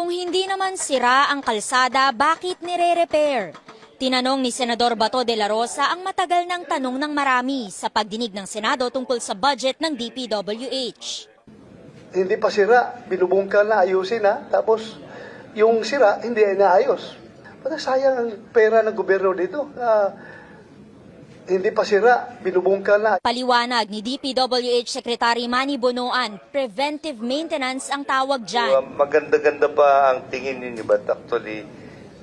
Kung hindi naman sira ang kalsada, bakit nire-repair? Tinanong ni Senador Bato de la Rosa ang matagal ng tanong ng marami sa pagdinig ng Senado tungkol sa budget ng DPWH. Hindi pa sira, binubungkal na ayusin ha. Tapos yung sira, hindi inaayos. Parang sayang ang pera ng gobyerno dito. Ah, hindi pa sira, binubungkal na. Paliwanag ni DPWH Secretary Manny Bonoan, preventive maintenance ang tawag dyan. maganda-ganda pa ang tingin ninyo but actually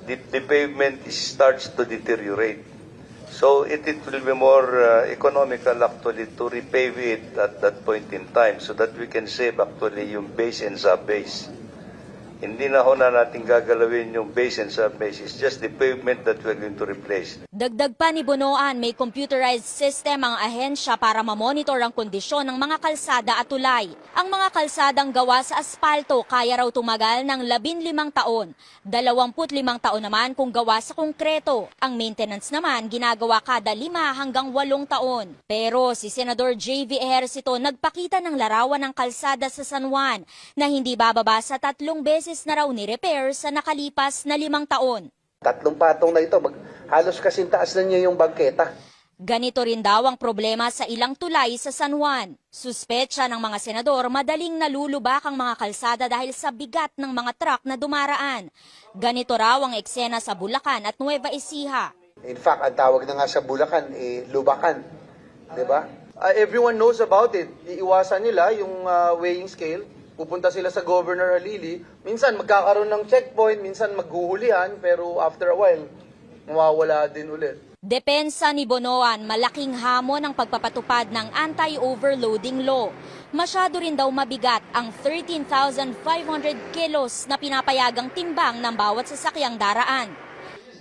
the, the pavement starts to deteriorate. So it, it will be more uh, economical actually to repave it at that point in time so that we can save actually yung base and sub-base. Hindi na ho na natin gagalawin yung base and sub-base. It's just the pavement that we're going to replace. Dagdag pa ni Bonoan, may computerized system ang ahensya para mamonitor ang kondisyon ng mga kalsada at tulay. Ang mga kalsadang gawa sa aspalto kaya raw tumagal ng 15 taon. 25 taon naman kung gawa sa konkreto. Ang maintenance naman ginagawa kada 5 hanggang 8 taon. Pero si Senador JV Ejercito nagpakita ng larawan ng kalsada sa San Juan na hindi bababa sa tatlong beses na raw ni-repair sa nakalipas na limang taon. Tatlong patong na ito, mag, halos kasintaas na niya yung bangketa. Ganito rin daw ang problema sa ilang tulay sa San Juan. Suspetsya ng mga senador madaling nalulubak ang mga kalsada dahil sa bigat ng mga truck na dumaraan. Ganito raw ang eksena sa Bulacan at Nueva Ecija. In fact, ang tawag na nga sa Bulacan, eh, lubakan. Ba? Uh, everyone knows about it. Iiwasan nila yung uh, weighing scale. Pupunta sila sa Governor Halili. Minsan magkakaroon ng checkpoint, minsan maghuhulihan, pero after a while, mawawala din ulit. Depensa ni Bonoan, malaking hamon ang pagpapatupad ng anti-overloading law. Masyado rin daw mabigat ang 13,500 kilos na pinapayagang timbang ng bawat sasakyang daraan.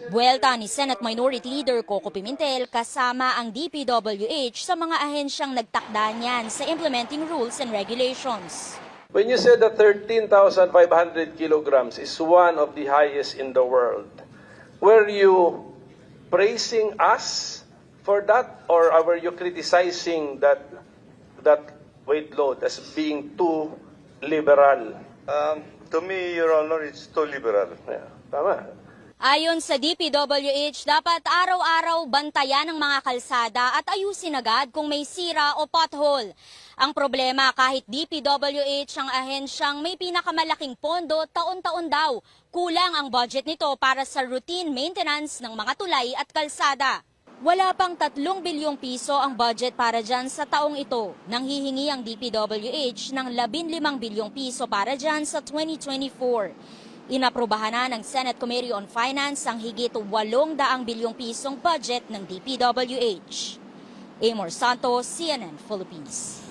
Buwelta ni Senate Minority Leader Coco Pimentel kasama ang DPWH sa mga ahensyang nagtakda niyan sa implementing rules and regulations. When you said that 13,500 kilograms is one of the highest in the world, were you praising us for that or were you criticizing that that weight load as being too liberal? Um, to me, Your Honor, it's too liberal. Yeah, tama. Ayon sa DPWH, dapat araw-araw bantayan ang mga kalsada at ayusin agad kung may sira o pothole. Ang problema kahit DPWH ang ahensyang may pinakamalaking pondo taon-taon daw, kulang ang budget nito para sa routine maintenance ng mga tulay at kalsada. Wala pang 3 bilyong piso ang budget para dyan sa taong ito. Nanghihingi ang DPWH ng 15 bilyong piso para dyan sa 2024. Inaprobahan na ng Senate Committee on Finance ang higit 800 bilyong pisong budget ng DPWH. Amor Santos, CNN Philippines.